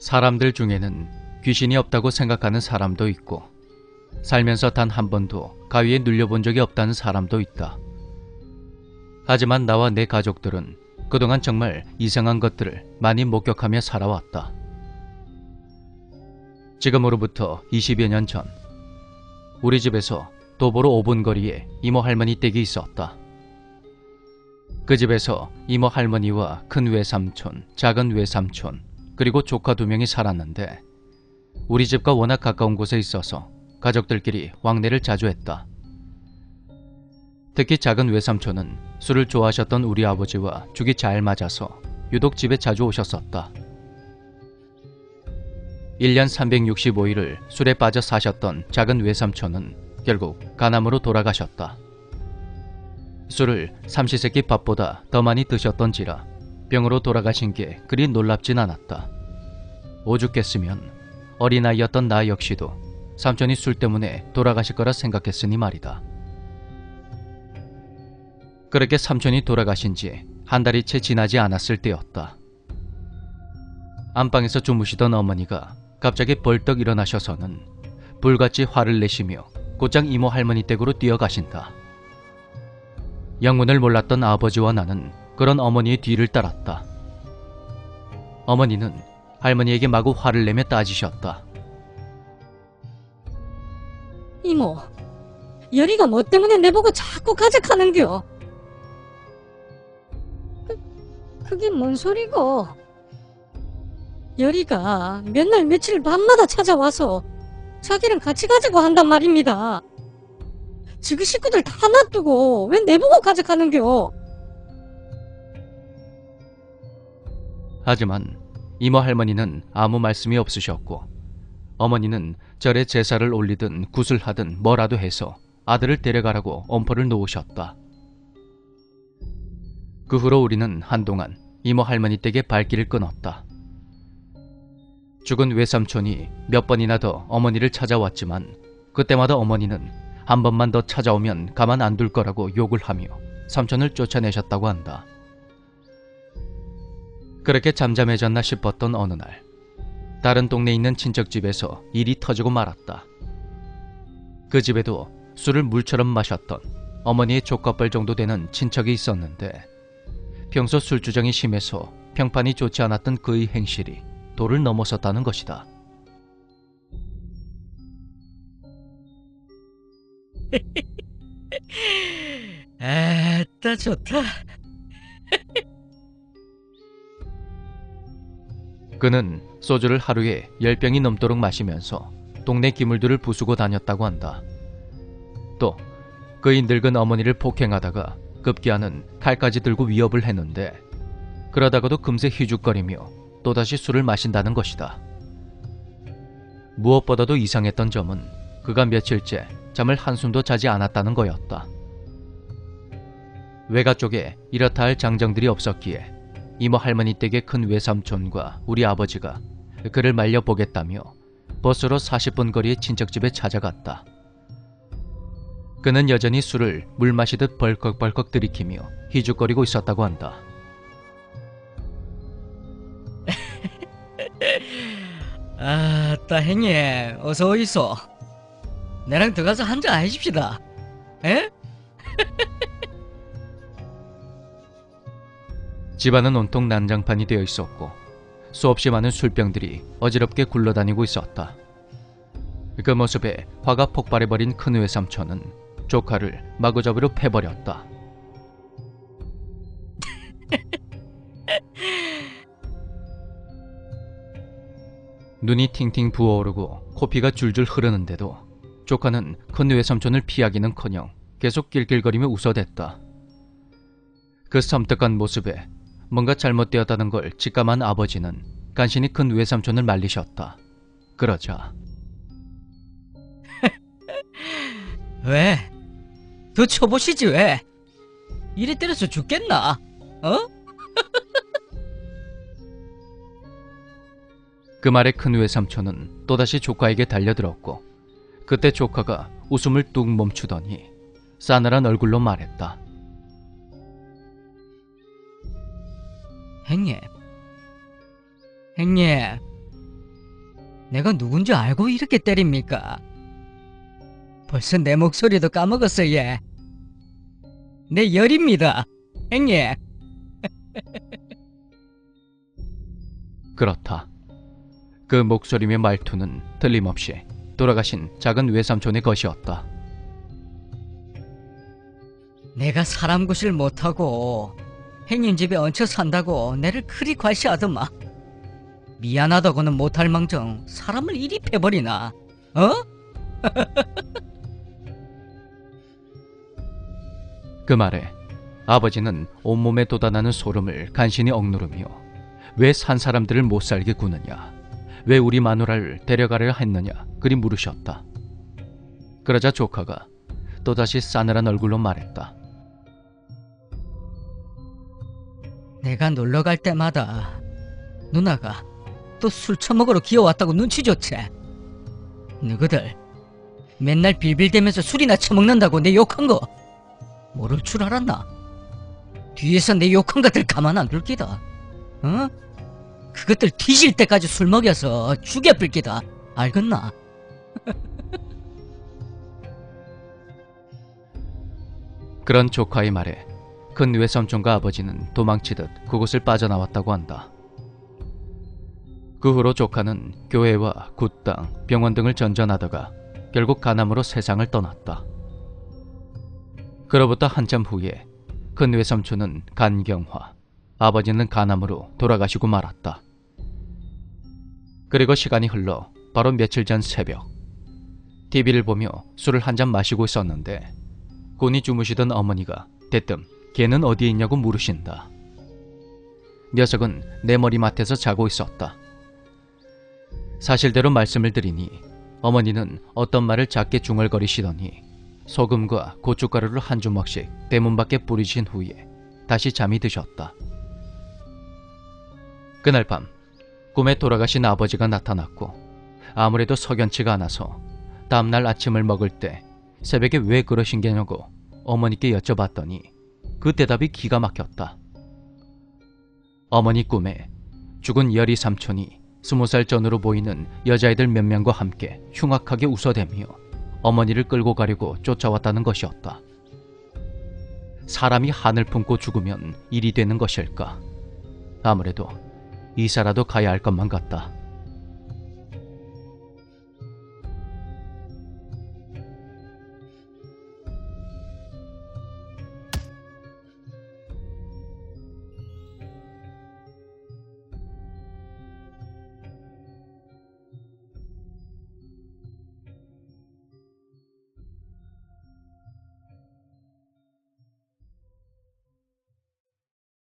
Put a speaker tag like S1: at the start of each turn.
S1: 사람들 중에는 귀신이 없다고 생각하는 사람도 있고 살면서 단 한 번도 가위에 눌려본 적이 없다는 사람도 있다. 하지만 나와 내 가족들은 그동안 정말 이상한 것들을 많이 목격하며 살아왔다. 지금으로부터 20여 년 전, 우리 집에서 도보로 5분 거리에 이모 할머니 댁이 있었다. 그 집에서 이모 할머니와 큰 외삼촌, 작은 외삼촌, 그리고 조카 두 명이 살았는데 우리 집과 워낙 가까운 곳에 있어서 가족들끼리 왕래를 자주 했다. 특히 작은 외삼촌은 술을 좋아하셨던 우리 아버지와 죽이 잘 맞아서 유독 집에 자주 오셨었다. 1년 365일을 술에 빠져 사셨던 작은 외삼촌은 결국 간암으로 돌아가셨다. 술을 삼시세끼 밥보다 더 많이 드셨던지라 병으로 돌아가신 게 그리 놀랍진 않았다. 오죽했으면 어린아이였던 나 역시도 삼촌이 술 때문에 돌아가실 거라 생각했으니 말이다. 그렇게 삼촌이 돌아가신 지 한 달이 채 지나지 않았을 때였다. 안방에서 주무시던 어머니가 갑자기 벌떡 일어나셔서는 불같이 화를 내시며 곧장 이모 할머니 댁으로 뛰어가신다. 영문을 몰랐던 아버지와 나는 그런 어머니의 뒤를 따랐다. 어머니는 할머니에게 마구 화를 내며 따지셨다.
S2: 이모, 열이가 뭐 때문에 내보고 자꾸 가져가는겨? 그, 그게 뭔 소리고? 열이가 맨날 며칠 밤마다 찾아와서 자기랑 같이 가자고 한단 말입니다. 지그 식구들 다 놔두고 왜 내보고 가져가는겨?
S1: 하지만 이모 할머니는 아무 말씀이 없으셨고 어머니는 절에 제사를 올리든 구슬하든 뭐라도 해서 아들을 데려가라고 엄포를 놓으셨다. 그 후로 우리는 한동안 이모 할머니 댁에 발길을 끊었다. 죽은 외삼촌이 몇 번이나 더 어머니를 찾아왔지만 그때마다 어머니는 한 번만 더 찾아오면 가만 안 둘 거라고 욕을 하며 삼촌을 쫓아내셨다고 한다. 그렇게 잠잠해졌나 싶었던 어느 날 다른 동네에 있는 친척집에서 일이 터지고 말았다. 그 집에도 술을 물처럼 마셨던 어머니의 조카뻘 정도 되는 친척이 있었는데 평소 술주정이 심해서 평판이 좋지 않았던 그의 행실이 도를 넘어섰다는 것이다.
S3: 아따 좋다.
S1: 그는 소주를 하루에 10병이 넘도록 마시면서 동네 기물들을 부수고 다녔다고 한다. 또 그의 늙은 어머니를 폭행하다가 급기야는 칼까지 들고 위협을 했는데 그러다가도 금세 희죽거리며 또다시 술을 마신다는 것이다. 무엇보다도 이상했던 점은 그가 며칠째 잠을 한숨도 자지 않았다는 거였다. 외가 쪽에 이렇다 할 장정들이 없었기에 이모 할머니 댁의 큰 외삼촌과 우리 아버지가 그를 말려보겠다며 버스로 40분 거리의 친척집에 찾아갔다. 그는 여전히 술을 물 마시듯 벌컥벌컥 들이키며 희죽거리고 있었다고 한다.
S3: 아따 행님 어서 오이소. 내랑 들어가서 한잔 하십시다. 에?
S1: 집안은 온통 난장판이 되어 있었고 수없이 많은 술병들이 어지럽게 굴러다니고 있었다. 그 모습에 화가 폭발해버린 큰 외삼촌은 조카를 마구잡이로 패버렸다. 눈이 팅팅 부어오르고 코피가 줄줄 흐르는데도 조카는 큰 외삼촌을 피하기는커녕 계속 낄낄거리며 웃어댔다. 그 섬뜩한 모습에 뭔가 잘못되었다는 걸 직감한 아버지는 간신히 큰 외삼촌을 말리셨다. 그러자
S3: 왜? 더 쳐보시지 왜? 이리 때려서 죽겠나? 어?
S1: 그 말에 큰 외삼촌은 또다시 조카에게 달려들었고 그때 조카가 웃음을 뚝 멈추더니 싸늘한 얼굴로 말했다.
S3: 행님. 행님. 내가 누군지 알고 이렇게 때립니까? 벌써 내 목소리도 까먹었어, 얘. 내 열입니다, 형님.
S1: 그렇다. 그 목소리며 말투는 틀림없이 돌아가신 작은 외삼촌의 것이었다.
S3: 내가 사람 구실 못하고 형님 집에 얹혀 산다고 내를 그리 과시하더만. 미안하다고는 못할 망정 사람을 이리 패버리나, 어?
S1: 그 말에 아버지는 온몸에 돋아나는 소름을 간신히 억누르며 왜 산 사람들을 못 살게 구느냐, 왜 우리 마누라를 데려가려 했느냐 그리 물으셨다. 그러자 조카가 또다시 싸늘한 얼굴로 말했다.
S3: 내가 놀러 갈 때마다 누나가 또 술 처먹으러 기어왔다고 눈치 줬지. 너희들 맨날 빌빌대면서 술이나 처먹는다고 내 욕한 거 모를 줄 알았나? 뒤에서 내 욕한 것들 가만 안 둘 기다. 어? 그것들 뒤질 때까지 술 먹여서 죽여불 기다. 알겠나?
S1: 그런 조카의 말에 큰 외삼촌과 아버지는 도망치듯 그곳을 빠져나왔다고 한다. 그 후로 조카는 교회와 굿당, 병원 등을 전전하다가 결국 가남으로 세상을 떠났다. 그로부터 한참 후에 큰 외삼촌은 간경화, 아버지는 가남으로 돌아가시고 말았다. 그리고 시간이 흘러 바로 며칠 전 새벽, TV를 보며 술을 한 잔 마시고 있었는데 곤히 주무시던 어머니가 대뜸 걔는 어디에 있냐고 물으신다. 녀석은 내 머리맡에서 자고 있었다. 사실대로 말씀을 드리니 어머니는 어떤 말을 작게 중얼거리시더니 소금과 고춧가루를 한 주먹씩 대문 밖에 뿌리신 후에 다시 잠이 드셨다. 그날 밤 꿈에 돌아가신 아버지가 나타났고 아무래도 석연치가 않아서 다음날 아침을 먹을 때 새벽에 왜 그러신 게냐고 어머니께 여쭤봤더니 그 대답이 기가 막혔다. 어머니 꿈에 죽은 열이 삼촌이 스무 살 전으로 보이는 여자애들 몇 명과 함께 흉악하게 웃어대며 어머니를 끌고 가려고 쫓아왔다는 것이었다. 사람이 한을 품고 죽으면 일이 되는 것일까? 아무래도 이사라도 가야 할 것만 같다.